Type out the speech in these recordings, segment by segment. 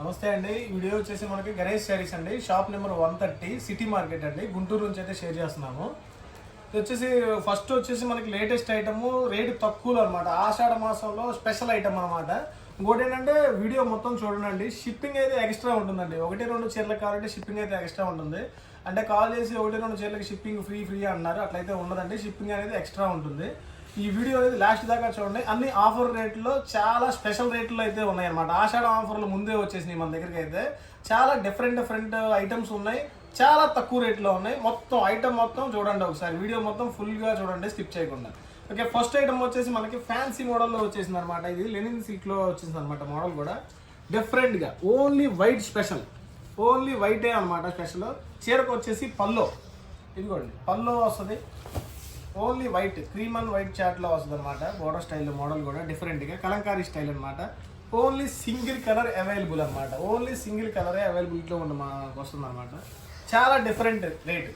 నమస్తే అండి. ఈ వీడియో వచ్చేసి మనకి గణేష్ శారీస్ అండి. Shop number one thirty city market అండి. గుంటూరు నుంచి అయితే షేర్ చేస్తున్నాము. ఇది వచ్చేసి ఫస్ట్ వచ్చేసి మనకి లేటెస్ట్ ఐటమ్ రేటు తక్కువలో అనమాట ఆషాఢ మాసంలో స్పెషల్ ఐటమ్ అనమాట ఇంకోటి ఏంటంటే వీడియో మొత్తం చూడండి. షిప్పింగ్ అయితే ఎక్స్ట్రా ఉంటుందండి. ఒకటి రెండు చీరలకు కావాలంటే షిప్పింగ్ అయితే ఎక్స్ట్రా ఉంటుంది. అంటే కాల్ చేసి ఒకటి రెండు చీరలకు షిప్పింగ్ ఫ్రీ ఫ్రీ అన్నారు. అట్లయితే ఉండదండి. షిప్పింగ్ అనేది ఎక్స్ట్రా ఉంటుంది. ఈ వీడియో అనేది లాస్ట్ దాకా చూడండి. అన్ని ఆఫర్ రేట్లో చాలా స్పెషల్ రేట్లో అయితే ఉన్నాయి అనమాట ఆషాఢ ఆఫర్లు ముందే వచ్చేసినాయి మన దగ్గరికి అయితే. చాలా డిఫరెంట్ డిఫరెంట్ ఐటమ్స్ ఉన్నాయి. చాలా తక్కువ రేట్లో ఉన్నాయి. మొత్తం ఐటమ్ మొత్తం చూడండి ఒకసారి. వీడియో మొత్తం ఫుల్గా చూడండి స్కిప్ చేయకుండా. ఓకే ఫస్ట్ ఐటమ్ వచ్చేసి మనకి ఫ్యాన్సీ మోడల్లో వచ్చేసింది అనమాట ఇది లెనిన్ సిల్క్లో వచ్చేసింది అనమాట మోడల్ కూడా డిఫరెంట్గా ఓన్లీ వైట్ స్పెషల్ ఓన్లీ వైటే అనమాట స్పెషల్ చీరకు వచ్చేసి పల్లో. ఇదిగోండి. పల్లో వస్తుంది. Only white cream and white చాట్లో వస్తుంది అనమాట బోర్డర్ స్టైల్ మోడల్ కూడా డిఫరెంట్గా కలంకారీ స్టైల్ అనమాట ఓన్లీ సింగిల్ కలర్ అవైలబుల్ అనమాట ఓన్లీ సింగిల్ కలరే అవైలబిలిటీలో ఉన్న మనకు వస్తుంది అనమాట చాలా డిఫరెంట్ రేటు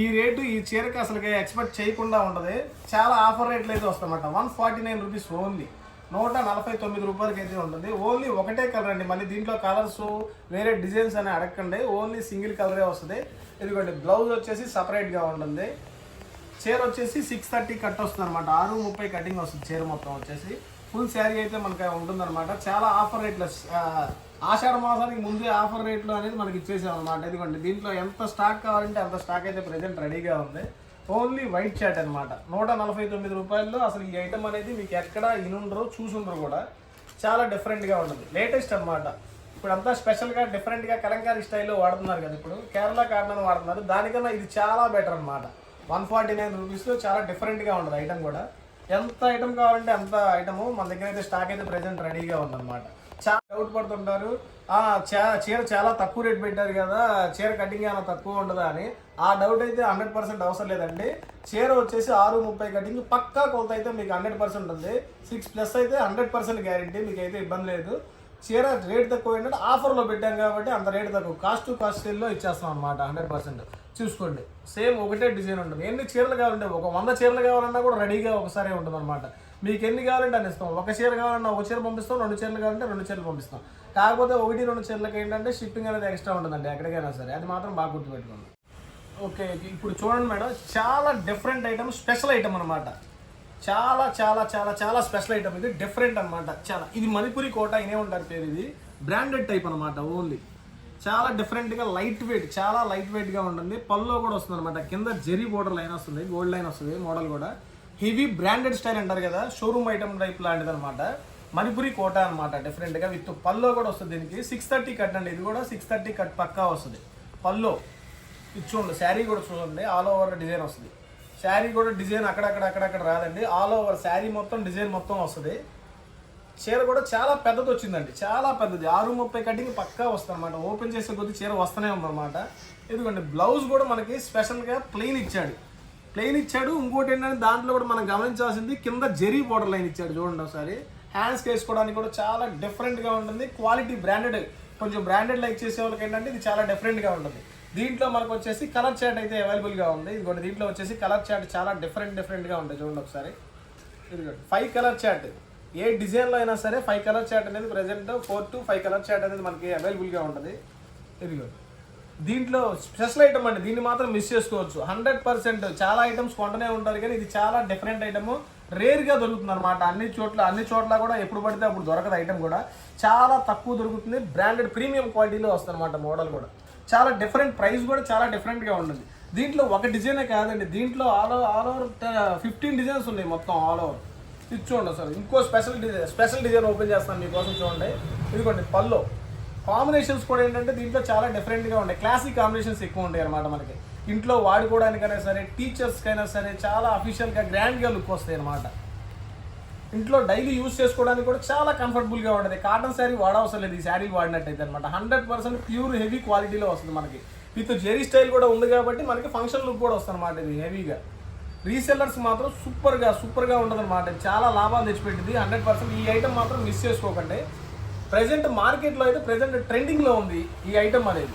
ఈ రేటు ఈ చీరకి అసలు ఎక్స్పెక్ట్ చేయకుండా ఉండదు చాలా ఆఫర్ రేట్లు అయితే వస్తాయన్నమాట one forty nine rupees only నూట నలభై తొమ్మిది రూపాయలకి అయితే ఉంటుంది. ఓన్లీ ఒకటే కలర్ అండి. మళ్ళీ దీంట్లో కలర్స్ వేరే డిజైన్స్ అని అడగండి ఓన్లీ సింగిల్ కలరే వస్తుంది. ఇదిగోండి బ్లౌజ్ వచ్చేసి సపరేట్గా ఉంటుంది. చీర వచ్చేసి సిక్స్ థర్టీ కట్ వస్తుంది అనమాట ఆరు ముప్పై కటింగ్ వస్తుంది చీర మొత్తం వచ్చేసి. ఫుల్ శారీ అయితే మనకి ఉంటుందన్నమాట. చాలా ఆఫర్ రేట్లు ఆషాఢ మాసానికి ముందే ఆఫర్ రేట్లు అనేది మనకి ఇచ్చేసాం అనమాట ఎందుకంటే దీంట్లో ఎంత స్టాక్ కావాలంటే అంత స్టాక్ అయితే ప్రెజెంట్ రెడీగా ఉంది. ఓన్లీ వైట్ చాట్ అనమాట నూట నలభై తొమ్మిది రూపాయల్లో అసలు ఈ ఐటమ్ అనేది మీకు ఎక్కడ ఇనుండరు చూసుండరు కూడా. చాలా డిఫరెంట్గా ఉంటుంది. లేటెస్ట్ అనమాట ఇప్పుడు అంతా స్పెషల్గా డిఫరెంట్గా కలంకారీ స్టైల్లో వాడుతున్నారు కదా ఇప్పుడు. కేరళ కాటన్ వాడుతున్నారు. దానికన్నా ఇది చాలా బెటర్ అనమాట వన్ ఫార్టీ నైన్ రూపీస్లో చాలా డిఫరెంట్గా ఉండదు ఐటమ్ కూడా. ఎంత ఐటమ్ కావాలంటే అంత ఐటమ్ మన దగ్గర అయితే స్టాక్ అయితే ప్రజెంట్ రెడీగా ఉందన్నమాట. చాలా డౌట్ పడుతుంటారు. ఆ, చా- చీర చాలా తక్కువ రేట్ పెట్టారు కదా చీర కటింగ్ ఏమైనా తక్కువ ఉండదా అని. ఆ డౌట్ అయితే హండ్రెడ్ పర్సెంట్ అవసరం లేదండి. చీర వచ్చేసి ఆరు ముప్పై కటింగ్ పక్కా కొలత అయితే మీకు హండ్రెడ్ పర్సెంట్ ఉంది. సిక్స్ ప్లస్ అయితే హండ్రెడ్ పర్సెంట్ గ్యారంటీ మీకు అయితే ఇబ్బంది లేదు. చీర రేట్ తక్కువ ఏంటంటే ఆఫర్లో పెట్టాం కాబట్టి అంత రేట్ తక్కువ. కాస్ట్ టు కాస్ట్ సేల్లో ఇచ్చేస్తాం అనమాట హండ్రెడ్ పర్సెంట్ చూసుకోండి. సేమ్ ఒకటే డిజైన్ ఉంటుంది. ఎన్ని చీరలు కావాలంటే ఒక వంద చీరలు కావాలన్నా కూడా రెడీగా ఒకసారి ఉంటుంది అనమాట మీకు ఎన్ని కావాలంటే అని ఇస్తాం. ఒక చీర కావాలన్నా ఒక చీర పంపిస్తాం రెండు చీరలు కావాలంటే రెండు చీరలు పంపిస్తాం. కాకపోతే ఒకటి రెండు చీరలకి ఏంటంటే షిప్పింగ్ అనేది ఎక్స్ట్రా ఉంటుందండి ఎక్కడికైనా సరే. అది మాత్రం బాగా గుర్తుపెట్టుకోండి. ఓకే ఇప్పుడు చూడండి మేడం చాలా డిఫరెంట్ ఐటమ్ స్పెషల్ ఐటమ్ అనమాట చాలా చాలా చాలా చాలా స్పెషల్ ఐటమ్ ఇది డిఫరెంట్ అన్నమాట. చాలా. ఇది మణిపురి కోట ఇనే ఉంటారు పేరు ఇది. బ్రాండెడ్ టైప్ అనమాట ఓన్లీ చాలా డిఫరెంట్గా లైట్ వెయిట్ చాలా లైట్ వెయిట్గా ఉంటుంది. పల్లో కూడా వస్తుంది అనమాట కింద జెరీ బోర్డర్ లైన్ వస్తుంది గోల్డ్ లైన్ వస్తుంది మోడల్ కూడా. హెవీ బ్రాండెడ్ స్టైల్ అంటారు కదా షోరూమ్ ఐటమ్ టైప్ లాంటిది అనమాట మణిపురి కోట అనమాట డిఫరెంట్గా విత్ పల్లో కూడా వస్తుంది దీనికి. సిక్స్ థర్టీ కట్ అండి ఇది కూడా సిక్స్ థర్టీ కట్ పక్కా వస్తుంది. పల్లో ఇచ్చుండు చూడండి శారీ కూడా చూడండి ఆల్ ఓవర్ డిజైన్ వస్తుంది. శారీ కూడా డిజైన్ అక్కడక్కడ అక్కడక్కడ రాదండి. ఆల్ ఓవర్ శారీ మొత్తం డిజైన్ మొత్తం వస్తుంది. చీర కూడా చాలా పెద్దది వచ్చిందండి. చాలా పెద్దది. ఆరు ముప్పై కటింగ్ పక్కా వస్తుంది అనమాట ఓపెన్ చేసే కొద్ది చీర వస్తూనే ఉందన్నమాట. ఇదిగోండి బ్లౌజ్ కూడా మనకి స్పెషల్గా ప్లెయిన్ ఇచ్చాడు. ప్లెయిన్ ఇచ్చాడు. ఇంకోటి ఏంటంటే దాంట్లో కూడా మనం గమనించాల్సింది కింద జెరీ బోర్డర్ లైన్ ఇచ్చాడు చూడండి ఒకసారి. హ్యాండ్స్కి వేసుకోవడానికి కూడా చాలా డిఫరెంట్గా ఉంటుంది. క్వాలిటీ బ్రాండెడ్ కొంచెం బ్రాండెడ్ లైక్ చేసే వాళ్ళకి ఏంటంటే ఇది చాలా డిఫరెంట్గా ఉంటుంది. దీంట్లో మనకు వచ్చేసి కలర్ చాట్ అయితే అవైలబుల్గా ఉంది. ఇదిగోండి దీంట్లో వచ్చేసి కలర్ చాట్ చాలా డిఫరెంట్ డిఫరెంట్గా ఉంటుంది చూడండి ఒకసారి. ఇదిగోండి ఫైవ్ కలర్ చాట్ ఏ డిజైన్లో అయినా సరే ఫైవ్ కలర్ చాట్ అనేది present four to five colour chart అనేది మనకి అవైలబుల్గా ఉంటుంది. దీంట్లో స్పెషల్ ఐటమ్ అండి. దీన్ని మాత్రం మిస్ చేసుకోవచ్చు. హండ్రెడ్ పర్సెంట్ చాలా ఐటమ్స్ కొంటనే ఉంటారు కానీ ఇది చాలా డిఫరెంట్ ఐటమ్ రేర్గా దొరుకుతుంది అనమాట అన్ని చోట్ల అన్ని చోట్ల కూడా ఎప్పుడు పడితే అప్పుడు దొరకదు ఐటమ్ కూడా. చాలా తక్కువ దొరుకుతుంది. బ్రాండెడ్ ప్రీమియం క్వాలిటీలో వస్తుంది అనమాట మోడల్ కూడా. చాలా డిఫరెంట్ ప్రైస్ కూడా చాలా డిఫరెంట్గా ఉంటుంది. దీంట్లో ఒక డిజైనే కాదండి. దీంట్లో all all over fifteen designs ఉన్నాయి మొత్తం ఆల్ ఓవర్ ఇది చూడండి సార్. ఇంకో special design special design open చేస్తాను మీకోసం చూడండి. ఇదిగోండి పల్లో కాంబినేషన్స్ కూడా ఏంటంటే దీంట్లో చాలా డిఫరెంట్గా ఉంటాయి. క్లాసిక్ కాంబినేషన్స్ ఎక్కువ ఉంటాయి అనమాట మనకి. ఇంట్లో వాడుకోవడానికైనా సరే టీచర్స్కైనా సరే చాలా అఫీషియల్గా గ్రాండ్గా లుక్ వస్తాయి అనమాట ఇంట్లో డైలీ యూస్ చేసుకోవడానికి కూడా చాలా కంఫర్టబుల్గా ఉంటుంది. కాటన్ శారీ వాడవసరం లేదు. ఈ శారీ వాడినట్టయితే అనమాట హండ్రెడ్ పర్సెంట్ ప్యూర్ హెవీ క్వాలిటీలో వస్తుంది మనకి. విత్ జెరీ స్టైల్ కూడా ఉంది కాబట్టి మనకి ఫంక్షన్ లుక్ కూడా వస్తుంది అనమాట ఇది హెవీగా. రీసెల్లర్స్ మాత్రం సూపర్గా సూపర్గా ఉండదన్నమాట. చాలా లాభాలు తెచ్చిపెట్టింది. హండ్రెడ్ పర్సెంట్ ఈ ఐటమ్ మాత్రం మిస్ చేసుకోకండి. ప్రజెంట్ మార్కెట్లో అయితే ప్రజెంట్ ట్రెండింగ్లో ఉంది ఈ ఐటమ్ అనేది.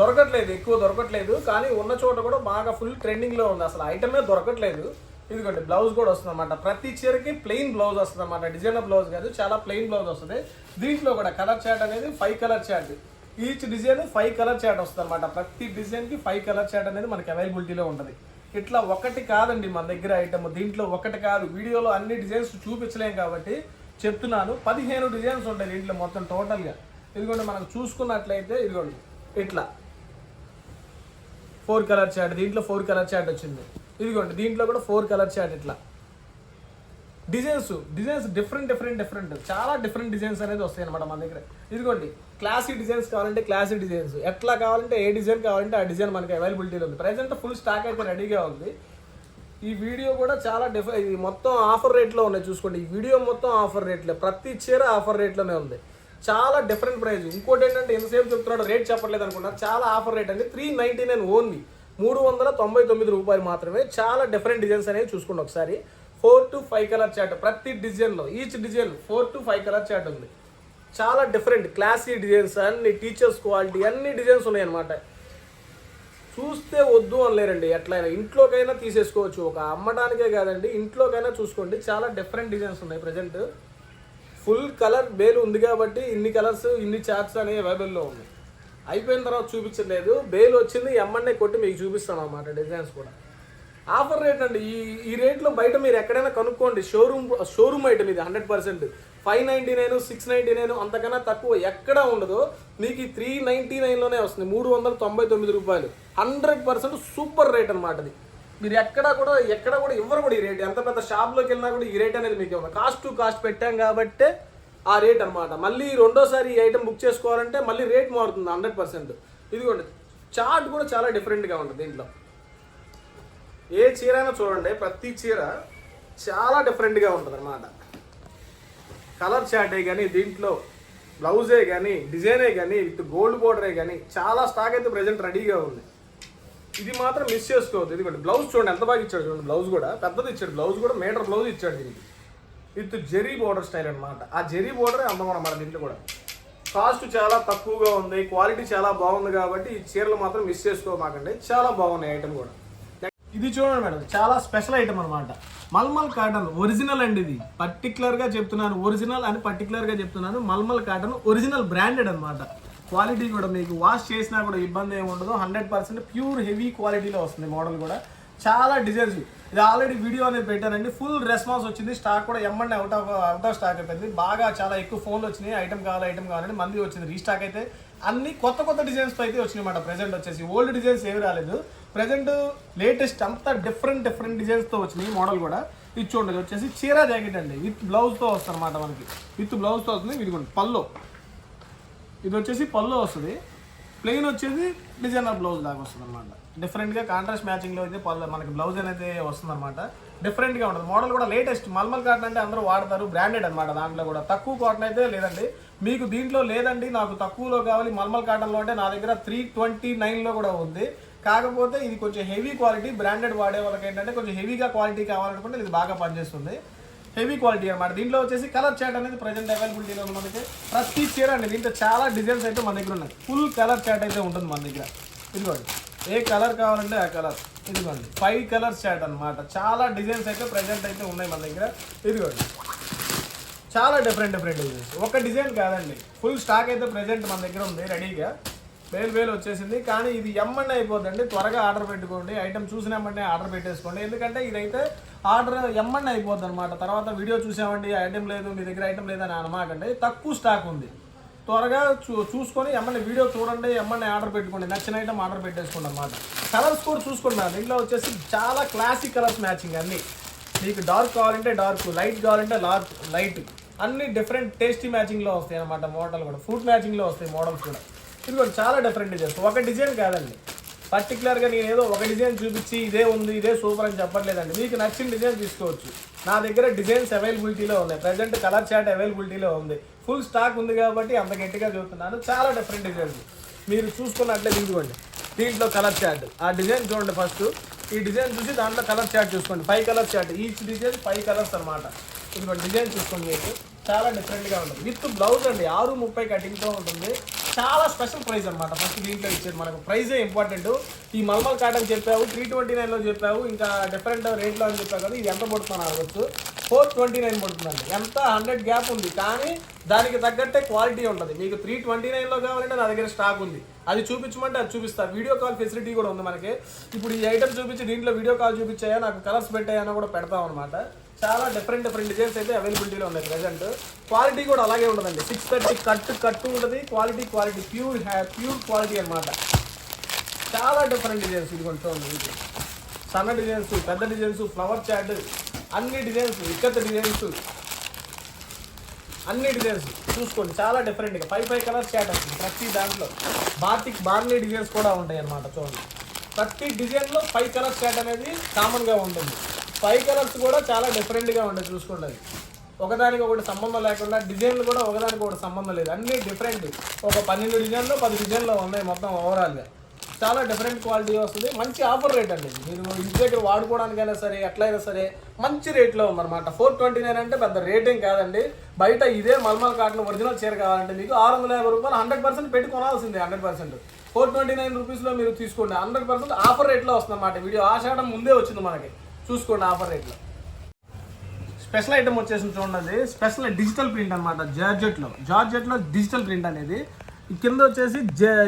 దొరకట్లేదు ఎక్కువ దొరకట్లేదు. కానీ ఉన్న చోట కూడా బాగా ఫుల్ ట్రెండింగ్లో ఉంది. అసలు ఐటమే దొరకట్లేదు. ఇదిగోండి బ్లౌజ్ కూడా వస్తుంది అనమాట ప్రతి చీరకి ప్లెయిన్ బ్లౌజ్ వస్తుంది అనమాట డిజైనర్ బ్లౌజ్ కాదు చాలా ప్లెయిన్ బ్లౌజ్ వస్తుంది. దీంట్లో కూడా కలర్ చాట్ అనేది five colour chart each design five colour chart వస్తుంది అనమాట ప్రతి డిజైన్కి ఫైవ్ కలర్ చాట్ అనేది మనకి అవైలబిలిటీలో ఉంటుంది. ఇట్లా ఒకటి కాదండి మన దగ్గర ఐటమ్. దీంట్లో ఒకటి కాదు. వీడియోలో అన్ని డిజైన్స్ చూపించలేం కాబట్టి చెప్తున్నాను. పదిహేను డిజైన్స్ ఉంటాయి దీంట్లో మొత్తం టోటల్గా ఇదిగోండి మనం చూసుకున్నట్లయితే ఇదిగోండి ఇట్లా. ఫోర్ కలర్ చాట్ దీంట్లో ఫోర్ కలర్ చాట్ వచ్చింది. ఇదిగోండి దీంట్లో కూడా ఫోర్ కలర్ చాట్ ఇట్లా. Designs designs different different different చాలా డిఫరెంట్ డిజైన్స్ అనేది వస్తాయి అనమాట మన దగ్గర. ఇదిగోండి క్లాసిక్ డిజైన్స్ కావాలంటే క్లాసిక్ డిజైన్స్. ఎట్లా కావాలంటే ఏ డిజైన్ కావాలంటే ఆ డిజైన్ మనకి అవైలబిలిటీలో ఉంది. ప్రజెంట్ ఫుల్ స్టాక్ అయితే రెడీగా ఉంది. ఈ వీడియో కూడా చాలా డిఫ ఇది మొత్తం ఆఫర్ రేట్లో ఉన్నాయి చూసుకోండి. ఈ వీడియో మొత్తం ఆఫర్ రేట్లే ప్రతి చీర ఆఫర్ రేట్లోనే ఉంది. చాలా డిఫరెంట్ ప్రైస్ ఇంకోటి ఏంటంటే ఎంతసేపు చెప్తున్నాడు రేట్ చెప్పట్లేదు అనుకున్నారు చాలా ఆఫర్ రేట్ అండి. త్రీ నైంటీ నైన్ ఓన్లీ మూడు వందల తొంభై తొమ్మిది రూపాయలు మాత్రమే చాలా డిఫరెంట్ డిజైన్స్ అనేవి చూసుకోండి ఒకసారి. Four to five colour chart ప్రతి డిజైన్లో each design four to five colour chart ఉంది. చాలా డిఫరెంట్ క్లాసీ డిజైన్స్ అన్ని టీచర్స్ క్వాలిటీ అన్ని డిజైన్స్ ఉన్నాయి అనమాట చూస్తే వద్దు అనలేరండి ఎట్లయినా. ఇంట్లోకైనా తీసేసుకోవచ్చు. ఒక అమ్మడానికే కాదండి ఇంట్లోకైనా చూసుకోండి. చాలా డిఫరెంట్ డిజైన్స్ ఉన్నాయి ప్రజెంట్. ఫుల్ కలర్ బేల్ ఉంది కాబట్టి ఇన్ని కలర్స్ ఇన్ని చార్ట్స్ అనేవి అవైలబుల్లో ఉన్నాయి. అయిపోయిన తర్వాత చూపించలేదు బేల్ వచ్చింది ఎమ్మన్నే కొట్టి మీకు చూపిస్తాను అన్నమాట డిజైన్స్ కూడా. ఆఫర్ రేట్ అండి. ఈ ఈ రేట్లో బయట మీరు ఎక్కడైనా కనుక్కోండి. షోరూమ్ షోరూమ్ ఐటమ్ ఇది hundred percent five ninety nine six ninety nine అంతకన్నా తక్కువ ఎక్కడ ఉండదు. మీకు ఈ త్రీ నైంటీ నైన్లోనే వస్తుంది. మూడు వందల తొంభై తొమ్మిది రూపాయలు. హండ్రెడ్ పర్సెంట్ సూపర్ రేట్ అనమాట అది. మీరు ఎక్కడ కూడా ఎక్కడ కూడా ఇవ్వరు కూడా ఈ రేట్ ఎంత పెద్ద షాప్లోకి వెళ్ళినా కూడా ఈ రేట్ అనేది మీకు ఇవ్వరు. కాస్ట్ టు కాస్ట్ పెట్టాం కాబట్టే ఆ రేట్ అనమాట మళ్ళీ రెండోసారి ఈ ఐటమ్ బుక్ చేసుకోవాలంటే మళ్ళీ రేట్ మారుతుంది హండ్రెడ్ పర్సెంట్ ఇదిగోండి. చార్ట్ కూడా చాలా డిఫరెంట్గా ఉంటుంది దీంట్లో. ఏ చీర అయినా చూడండి ప్రతి చీర చాలా డిఫరెంట్గా ఉంటుంది అనమాట కలర్ చార్టే కానీ దీంట్లో బ్లౌజే కానీ డిజైనే కానీ విత్ గోల్డ్ బోర్డరే కానీ చాలా స్టాక్ అయితే ప్రజెంట్ రెడీగా ఉంది. ఇది మాత్రం మిస్ చేసుకోవద్దు. ఇదిగోండి బ్లౌజ్ చూడండి ఎంత బాగా ఇచ్చాడు చూడండి బ్లౌజ్ కూడా పెద్దది ఇచ్చాడు. బ్లౌజ్ కూడా మీటర్ బ్లౌజ్ ఇచ్చాడు దీనికి. విత్ జెరీ బోర్డర్ స్టైల్ అనమాట ఆ జెరీ బోర్డరే అందం అనమాట దీంట్లో కూడా. కాస్ట్ చాలా తక్కువగా ఉంది క్వాలిటీ చాలా బాగుంది కాబట్టి ఈ చీరలు మాత్రం మిస్ చేసుకోమాకండి. చాలా బాగున్నాయి ఐటమ్ కూడా. ఇది చూడండి మేడం చాలా స్పెషల్ ఐటమ్ అనమాట మల్మల్ కాటన్ ఒరిజినల్ అండి ఇది. పర్టికులర్గా చెప్తున్నాను ఒరిజినల్ అని పర్టికులర్గా చెప్తున్నాను. మల్మల్ కాటన్ ఒరిజినల్ బ్రాండెడ్ అనమాట క్వాలిటీ కూడా మీకు వాష్ చేసినా కూడా ఇబ్బంది ఏమి ఉండదు. హండ్రెడ్ పర్సెంట్ ప్యూర్ హెవీ క్వాలిటీలో వస్తుంది మోడల్ కూడా. చాలా డిజైన్స్ ఇది ఆల్రెడీ వీడియో అనేది పెట్టానండి. ఫుల్ రెస్పాన్స్ వచ్చింది. స్టాక్ కూడా ఎమ్మండి out of out of stock అయిపోయింది. బాగా చాలా ఎక్కువ ఫోన్లు వచ్చినాయి. ఐటమ్ కావాలి ఐటమ్ కావాలని మంది వచ్చింది. రీస్టాక్ అయితే అన్ని కొత్త కొత్త డిజైన్స్ అయితే వచ్చినాయి అన్నమాట. ప్రెసెంట్ వచ్చేసి. ఓల్డ్ డిజైన్స్ ఏవి రాలేదు. ప్రజెంట్ లేటెస్ట్ అంతా డిఫరెంట్ డిఫరెంట్ డిజైన్స్తో వచ్చినాయి మోడల్ కూడా. ఇది చూడండి ఇది వచ్చేసి చీరా జాకెట్ అండి. విత్ బ్లౌజ్తో వస్తుంది అనమాట మనకి. విత్ బ్లౌజ్తో వస్తుంది ఇది కూడా పల్లో ఇది వచ్చేసి పళ్ళు వస్తుంది. ప్లెయిన్ వచ్చేసి డిజైనర్ బ్లౌజ్ లాగా వస్తుంది అనమాట డిఫరెంట్గా కాంట్రాస్ట్ మ్యాచింగ్లో అయితే పళ్ళు మనకి బ్లౌజ్ అనేది వస్తుంది అనమాట డిఫరెంట్గా ఉంటుంది. మోడల్ కూడా లేటెస్ట్ మల్మల్ కాటన్ అంటే అందరూ వాడతారు బ్రాండెడ్ అనమాట దాంట్లో కూడా. తక్కువ కాటన్ అయితే లేదండి. మీకు దీంట్లో లేదండి నాకు తక్కువలో కావాలి మల్మల్ కాటన్లో అంటే నా దగ్గర త్రీ ట్వంటీ నైన్లో కూడా ఉంది. కాకపోతే ఇది కొంచెం హెవీ క్వాలిటీ బ్రాండెడ్ వాడే వాళ్ళకి ఏంటంటే కొంచెం హెవీగా క్వాలిటీ కావాలనుకుంటే ఇది బాగా పనిచేస్తుంది. హెవీ క్వాలిటీ అన్నమాట. దీంట్లో వచ్చేసి కలర్ చాట్ అనేది ప్రజెంట్ అవైలబిలిటీలో ఉంది మనకి. ప్రతి చీర అండి దీంట్లో చాలా డిజైన్స్ అయితే మన దగ్గర ఉన్నాయి. ఫుల్ కలర్ చాట్ అయితే ఉంటుంది మన దగ్గర. ఇదిగోండి. ఏ కలర్ కావాలంటే ఆ కలర్ ఇదిగోండి. ఫైవ్ కలర్స్ చాట్ అన్నమాట. చాలా డిజైన్స్ అయితే ప్రజెంట్ అయితే ఉన్నాయి మన దగ్గర. ఇదిగోండి. చాలా డిఫరెంట్ డిఫరెంట్ డిజైన్స్ ఒక డిజైన్ కాదండి. ఫుల్ స్టాక్ అయితే ప్రెజెంట్ మన దగ్గర ఉంది రెడీగా వేలు వేలు వచ్చేసింది. కానీ ఇది ఎమ్మండి అయిపోద్దండి. త్వరగా ఆర్డర్ పెట్టుకోండి. ఐటమ్ చూసినామంటే ఆర్డర్ పెట్టేసుకోండి. ఎందుకంటే ఇదైతే ఆర్డర్ ఎమ్మండి అయిపోద్ది అనమాట తర్వాత వీడియో చూసామండి. ఐటమ్ లేదు మీ దగ్గర ఐటమ్ లేదని అనమాకండి తక్కువ స్టాక్ ఉంది. త్వరగా చూ చూసుకొని ఎమ్మని వీడియో చూడండి. ఎమ్మని ఆర్డర్ పెట్టుకోండి. నచ్చిన ఐటమ్ ఆర్డర్ పెట్టేసుకోండి అనమాట కలర్స్ కూడా చూసుకోండి మేడం దీంట్లో వచ్చేసి చాలా క్లాసిక్ కలర్స్ మ్యాచింగ్ అన్నీ. మీకు డార్క్ కావాలంటే డార్క్ లైట్ కావాలంటే లార్క్ లైట్. అన్ని డిఫరెంట్ టేస్టీ మ్యాచింగ్లో వస్తాయి అనమాట మోడల్ కూడా. ఫుడ్ మ్యాచింగ్లో వస్తాయి మోడల్స్ కూడా. ఇది చాలా డిఫరెంట్ డిజైన్స్ ఒక డిజైన్ కాదండి. పర్టికులర్గా నేను ఏదో ఒక డిజైన్ చూపించి ఇదే ఉంది ఇదే సూపర్ అని చెప్పట్లేదండి. మీకు నచ్చిన డిజైన్ తీసుకోవచ్చు. నా దగ్గర డిజైన్స్ అవైలబిలిటీలో ఉన్నాయి. ప్రజెంట్ కలర్ చాట్ అవైలబిలిటీలో ఉంది. ఫుల్ స్టాక్ ఉంది కాబట్టి అంత గట్టిగా చూస్తున్నాను. చాలా డిఫరెంట్ డిజైన్స్ మీరు చూసుకున్నట్లే ఇదిగోండి దీంట్లో కలర్ చాట్ ఆ డిజైన్ చూడండి ఫస్ట్ ఈ డిజైన్ చూసి దాంట్లో కలర్ చాట్ చూసుకోండి. Five colour chart each design five colours అనమాట ఇదిగోండి డిజైన్ చూసుకోండి మీకు. చాలా డిఫరెంట్గా ఉంటుంది. విత్ బ్లౌజ్ అండి ఆరు ముప్పై కటింగ్తో ఉంటుంది. చాలా స్పెషల్ ప్రైస్ అనమాట ఫస్ట్ దీంట్లో ఇచ్చేది మనకు ప్రైజే ఇంపార్టెంట్ ఈ మల్మల్ కాటన్ చెప్పావు త్రీ ట్వంటీ నైన్లో చెప్పావు ఇంకా డిఫరెంట్ రేట్లో అని చెప్పావు కదా ఇది ఎంత పడుతుందని అడగచ్చు ఫోర్ ట్వంటీ నైన్ పడుతుందండి. ఎంత? హండ్రెడ్ గ్యాప్ ఉంది. కానీ దానికి తగ్గట్టే క్వాలిటీ ఉంటుంది. మీకు త్రీ ట్వంటీ నైన్లో కావాలంటే నా దగ్గర స్టాక్ ఉంది. అది చూపించమంటే అది చూపిస్తా. వీడియో కాల్ ఫెసిలిటీ కూడా ఉంది మనకి. ఇప్పుడు ఈ ఐటమ్ చూపించి దీంట్లో వీడియో కాల్ చూపించాయా? నాకు కలర్స్ పెట్టాయని కూడా పెడతాం అనమాట చాలా డిఫరెంట్ డిఫరెంట్ డిజైన్స్ అయితే అవైలబిలిటీలో ఉన్నాయి ప్రజెంట్ క్వాలిటీ కూడా అలాగే ఉంటుందండి. సిక్స్ థర్టీ కట్ కట్టు ఉంటుంది. Quality quality pure pure quality అన్నమాట. చాలా డిఫరెంట్ డిజైన్స్ ఇది కొంచెం ఇది. సన్న డిజైన్స్ పెద్ద డిజైన్స్ ఫ్లవర్ చాట్ అన్ని డిజైన్స్ ఇక్కత డిజైన్స్ అన్ని డిజైన్స్ చూసుకోండి. చాలా డిఫరెంట్గా ఫైవ్ ఫైవ్ కలర్స్ చాట్ వస్తుంది ప్రతి దాంట్లో. బాతిక్ బార్లీ డిజైన్స్ కూడా ఉంటాయి అన్నమాట చూడండి. ప్రతి డిజైన్లో ఫైవ్ కలర్స్ చాట్ అనేది కామన్గా ఉంటుంది. ఫైవ్ కలర్స్ కూడా చాలా డిఫరెంట్గా ఉంటాయి చూసుకోండి అది. ఒకదానికి ఒకటి సంబంధం లేకుండా డిజైన్లు కూడా ఒకదానికి ఒకటి సంబంధం లేదు. అన్నీ డిఫరెంట్ ఒక పన్నెండు డిజైన్లు పది డిజైన్లు ఉన్నాయి మొత్తం ఓవరాల్గా చాలా డిఫరెంట్ క్వాలిటీ వస్తుంది. మంచి ఆఫర్ రేట్ అండి మీరు ఇంటి దగ్గర వాడుకోవడానికైనా సరే ఎట్లయినా సరే మంచి రేట్లో ఉందన్నమాట. ఫోర్ ట్వంటీ నైన్ అంటే పెద్ద రేటింగ్ కాదండి. బయట ఇదే మల్మల్ కాటన్ ఒరిజినల్ చీర కావాలంటే మీకు ఆరు వందల యాభై రూపాయలు హండ్రెడ్ పర్సెంట్ పెట్టి కొనాల్సిందే hundred percent four twenty nine రూపీస్లో మీరు తీసుకోండి. హండ్రెడ్ పర్సెంట్ ఆఫర్ రేట్లో వస్తుంది అన్నమాట వీడియో ఆషాఢం ముందే వచ్చింది మనకి. చూసుకోండి ఆఫర్ రేట్లో. స్పెషల్ ఐటమ్ వచ్చేసి చూడండి. స్పెషల్ డిజిటల్ ప్రింట్ అనమాట జార్జెట్లో. జార్జెట్లో డిజిటల్ ప్రింట్ అనేది. కింద వచ్చేసి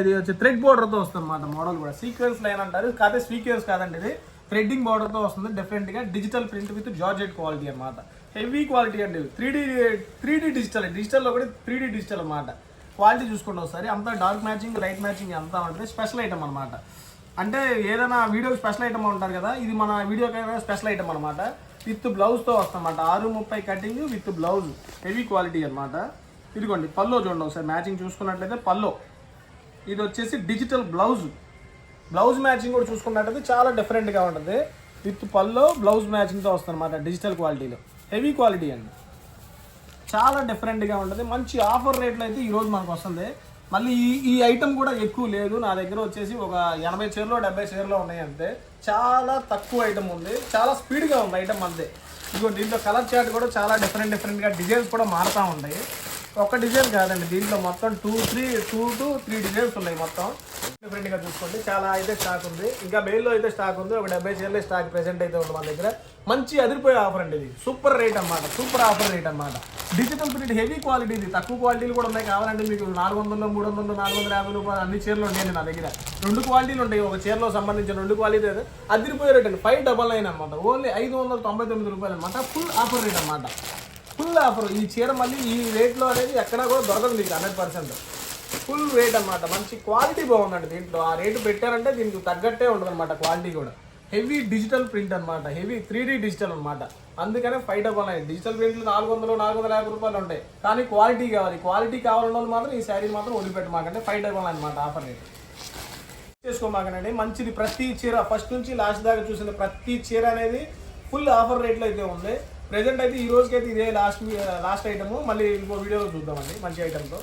ఇది వచ్చి థ్రెడ్ బోర్డర్తో వస్తుంది అనమాట మోడల్ కూడా. సీక్వెన్స్ లైన్ అంటారు. కాదే సీక్వెన్స్ కాదండి ఇది. థ్రెడ్డింగ్ బోర్డర్తో వస్తుంది. డిఫరెంట్గా digital print with georgette quality అనమాట హెవీ క్వాలిటీ అండి three D three D digital. డిజిటల్లో కూడా త్రీ డీ డిజిటల్ అనమాట క్వాలిటీ చూసుకోండి ఒకసారి. అంతా డార్క్ మ్యాచింగ్ లైట్ మ్యాచింగ్ అంతా ఉంటుంది. స్పెషల్ ఐటమ్ అనమాట అంటే ఏదైనా వీడియోకి స్పెషల్ ఐటమ్ ఉంటారు కదా ఇది మన వీడియోకైనా స్పెషల్ ఐటమ్ అనమాట విత్ బ్లౌజ్తో వస్తామన్నమాట ఆరు ముప్పై cutting with blouse heavy quality అనమాట ఇదిగోండి పల్లో చూడండి ఒకసారి. మ్యాచింగ్ చూసుకున్నట్లయితే పల్లో. ఇది వచ్చేసి డిజిటల్ బ్లౌజ్ బ్లౌజ్ మ్యాచింగ్ కూడా చూసుకున్నట్లయితే చాలా డిఫరెంట్గా ఉంటుంది. విత్ పల్లో బ్లౌజ్ మ్యాచింగ్తో వస్తుంది అనమాట డిజిటల్ క్వాలిటీలో హెవీ క్వాలిటీ అండి. చాలా డిఫరెంట్గా ఉంటుంది. మంచి ఆఫర్ రేట్లో అయితే ఈరోజు మనకు వస్తుంది. మళ్ళీ ఈ ఈ ఐటమ్ కూడా ఎక్కువ లేదు. నా దగ్గర వచ్చేసి ఒక ఎనభై చీరలో డెబ్బై చీరలో ఉన్నాయి అంతే. చాలా తక్కువ ఐటమ్ ఉంది. చాలా స్పీడ్గా ఉంది ఐటమ్ అంతే. ఇదిగో దీంట్లో కలర్ చార్ట్ కూడా చాలా డిఫరెంట్ డిఫరెంట్గా డిజైన్స్ కూడా మారుతూ ఉంటాయి ఒక డిజైన్ కాదండి దీంట్లో మొత్తం two three two to three designs ఉన్నాయి మొత్తం. డిఫరెంట్గా చూసుకోండి. చాలా అయితే స్టాక్ ఉంది. ఇంకా మెయిల్లో అయితే స్టాక్ ఉంది. ఒక డెబ్బై చీరలే స్టాక్ ప్రెసెంట్ అయితే ఉంది మన దగ్గర. మంచి అదిరిపోయే ఆఫర్ అండి ఇది. సూపర్ రేట్ అన్నమాట. సూపర్ ఆఫర్ రేట్ అన్నమాట. డిజిటల్ ప్రింట్ హెవీ క్వాలిటీ ఇది. తక్కువ క్వాలిటీలు కూడా ఉన్నాయి కావాలంటే మీకు నాలుగు వందలు మూడు వందలు నాలుగు వందల యాభై రూపాయలు అన్ని చీరలు ఉన్నాయి నా దగ్గర. రెండు క్వాలిటీలు ఉంటాయి. ఒక చీరలో సంబంధించిన రెండు క్వాలిటీ అయితే అదిరిపోయే రేట్ అండి. ఫైవ్ డబల్ నైన్ అనమాట ఓన్లీ ఐదు వందల తొంభై తొమ్మిది రూపాయలు అనమాట ఫుల్ ఆఫర్ రేట్ అనమాట ఫుల్ ఆఫర్ ఈ చీర మళ్ళీ ఈ రేట్లో అనేది ఎక్కడా కూడా దొరకదు మీకు హండ్రెడ్ పర్సెంట్. ఫుల్ రేట్ అన్నమాట. మంచి క్వాలిటీ బాగుందండి దీంట్లో. ఆ రేటు పెట్టారంటే దీనికి తగ్గట్టే ఉంటుంది అనమాట క్వాలిటీ కూడా. హెవీ డిజిటల్ ప్రింట్ అనమాట హెవీ త్రీ డిజిటల్ అన్నమాట. అందుకనే ఫైవ్ డబల్ నైన్. డిజిటల్ ప్రింట్లు నాలుగు వందలు నాలుగు వందల యాభై రూపాయలు ఉంటాయి. కానీ క్వాలిటీ కావాలి. క్వాలిటీ కావాలన్న వాళ్ళు మాత్రం ఈ శారీ మాత్రం వదిలిపెట్టమాకంటే ఫైవ్ డబల్ నైన్ అనమాట ఆఫర్ రేట్. చేసుకోమాకనండి మంచిది. ప్రతి చీర ఫస్ట్ నుంచి లాస్ట్ దాకా చూసిన ప్రతి చీర అనేది ఫుల్ ఆఫర్ రేట్లో అయితే ఉంది. ప్రెజెంట్ అయితే ఈ రోజుకైతే ఇదే లాస్ట్ లాస్ట్ ఐటమ్. మళ్ళీ ఇంకో వీడియోలో చూద్దామండి. మంచి ఐటమ్తో